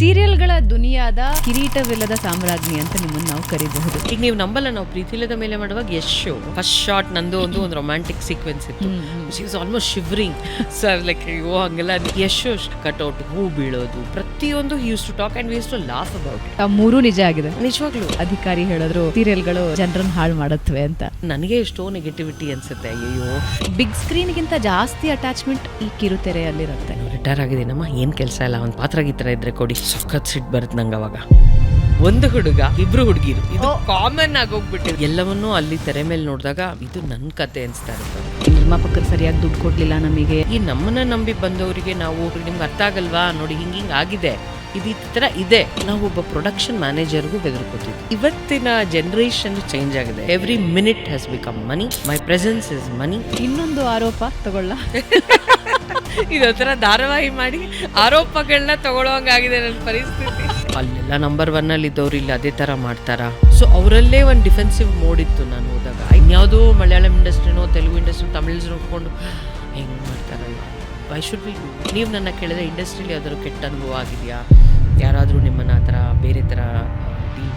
ಸೀರಿಯಲ್ಗಳ ದುನಿಯಾದ ಕಿರೀಟವಿಲ್ಲದ ಸಾಮ್ರಾಜ್ಞಿ ಅಂತ ನಿಮ್ಮನ್ನು ನಾವು ಕರಿಬಹುದು. ಈಗ ನೀವು ನಂಬಲ್ಲ ನಾವು ಪ್ರೀತಿಲದ ಮೇಲೆ ಮಾಡುವಾಗ ಯಶ್ ಫಸ್ಟ್ ಶಾಟ್ ನಂದು ಒಂದು ಒಂದು ರೊಮ್ಯಾಂಟಿಕ್ ಸೀಕ್ವೆನ್ಸ್ ಇತ್ತು. Is almost shivering sir like ಅಯ್ಯೋ ಹಂಗೆಲ್ಲ. ಕಟ್ ಕಟ್ಔಟ್ ಹೂ ಬೀಳೋದು. ಪ್ರತಿಯೊಂದು use to talk and use to laugh about ಆ ಮೂರು ನಿಜ ಆಗಿದೆ. ನಿಜವಾಗ್ಲೂ. ಅಧಿಕಾರಿ ಹೇಳಿದ್ರು ಸೀರಿಯಲ್ಗಳು ಜನರನ್ನ ಹಾಳು ಮಾಡತ್ವೆ ಅಂತ. ನನಗೆ ಎಷ್ಟೋ ನೆಗೆಟಿವಿಟಿ ಅನ್ಸುತ್ತೆ ಅಯ್ಯೋ ಬಿಗ್ ಸ್ಕ್ರೀನ್ಗಿಂತ ಜಾಸ್ತಿ ಅಟ್ಯಾಚ್ಮೆಂಟ್ ಈ ಕಿರುತೆರೆಯಲ್ಲಿರುತ್ತೆ. ರಿಟೈರ್ ಆಗಿದ್ದೀನಮ್ಮ ಏನು ಕೆಲಸ ಇಲ್ಲ ಒಂದು ಪಾತ್ರ ಗೀತ್ರ ಇದ್ರೆ ಕೊಡಿ. ಸಖತ್ ಸಿಟ್ ಬರುತ್ತೆ ನಂಗೆ ಅವಾಗ. ಒಂದು ಹುಡುಗ ಇಬ್ರು ಹುಡುಗಿರು. ಇದು ಕಾಮನ್ ಆಗೋಗ್ಬಿಟ್ಟಿದೆ ಎಲ್ಲವನ್ನೂ ಅಲ್ಲಿ ತೆರೆ ಮೇಲೆ ನೋಡಿದಾಗ ಇದು ನನ್ನ ಕತೆ ಅನಿಸ್ತಾ ಇರುತ್ತೆ. ನಿರ್ಮಾಪಕರು ಸರಿಯಾಗಿ ದುಡ್ಡು ಕೊಡ್ಲಿಲ್ಲ ನಮಗೆ. ಈ ನಮ್ಮನ್ನ ನಂಬಿ ಬಂದವರಿಗೆ ನಾವು ನಿಮ್ಗೆ ಅರ್ಥ ಆಗಲ್ವಾ? ನೋಡಿ ಹಿಂಗೆ ಹಿಂಗೆ ಆಗಿದೆ. ಇದು ಈ ತರ ಇದೆ. ನಾವು ಒಬ್ಬ ಪ್ರೊಡಕ್ಷನ್ ಮ್ಯಾನೇಜರ್ಗೂ ಬೆದರ್ಕೋತೀವಿ ಇವತ್ತಿನ ಜನರೇಷನ್ ಚೇಂಜ್ ಆಗಿದೆ. Every minute has become money my presence is money ಇನ್ನೊಂದು ಆರೋಪ ತಗೊಳ್ಳ. ಇದೊಂಥರ ಧಾರಾವಾಹಿ ಮಾಡಿ ಆರೋಪಗಳನ್ನ ತಗೊಳ್ಳೋಂಗಾಗಿದೆ ನನ್ನ ಪರಿಸ್ಥಿತಿ. ಅಲ್ಲೆಲ್ಲ ನಂಬರ್ ಒನ್ ಅಲ್ಲಿ ಇದ್ದವ್ರು ಇಲ್ಲಿ ಅದೇ ತರ ಮಾಡ್ತಾರ? ಸೊ ಅವರಲ್ಲೇ ಒಂದು ಡಿಫೆನ್ಸಿವ್ ಮೋಡ್ ಇತ್ತು ನಾನು ಹೋದಾಗ. ಇನ್ಯಾವುದೋ ಮಲಯಾಳಂ ಇಂಡಸ್ಟ್ರಿನೋ ತೆಲುಗು ಇಂಡಸ್ಟ್ರಿ ತಮಿಳ್ಸ್ ನೋಡ್ಕೊಂಡು, ಹೆಂಗ್ ಮಾಡ್ತಾರಲ್ಲ ವೈ ಶುಡ್ ಬಿ ನೀವು ನನ್ನ ಕೇಳಿದ್ರೆ ಇಂಡಸ್ಟ್ರಿಲಿ ಯಾವ್ದಾದ್ರು ಕೆಟ್ಟ ಅನುಭವ ಆಗಿದೆಯಾ? ಯಾರಾದರೂ ನಿಮ್ಮನ್ನ ಆ ಬೇರೆ ಥರ ಡೀಲ್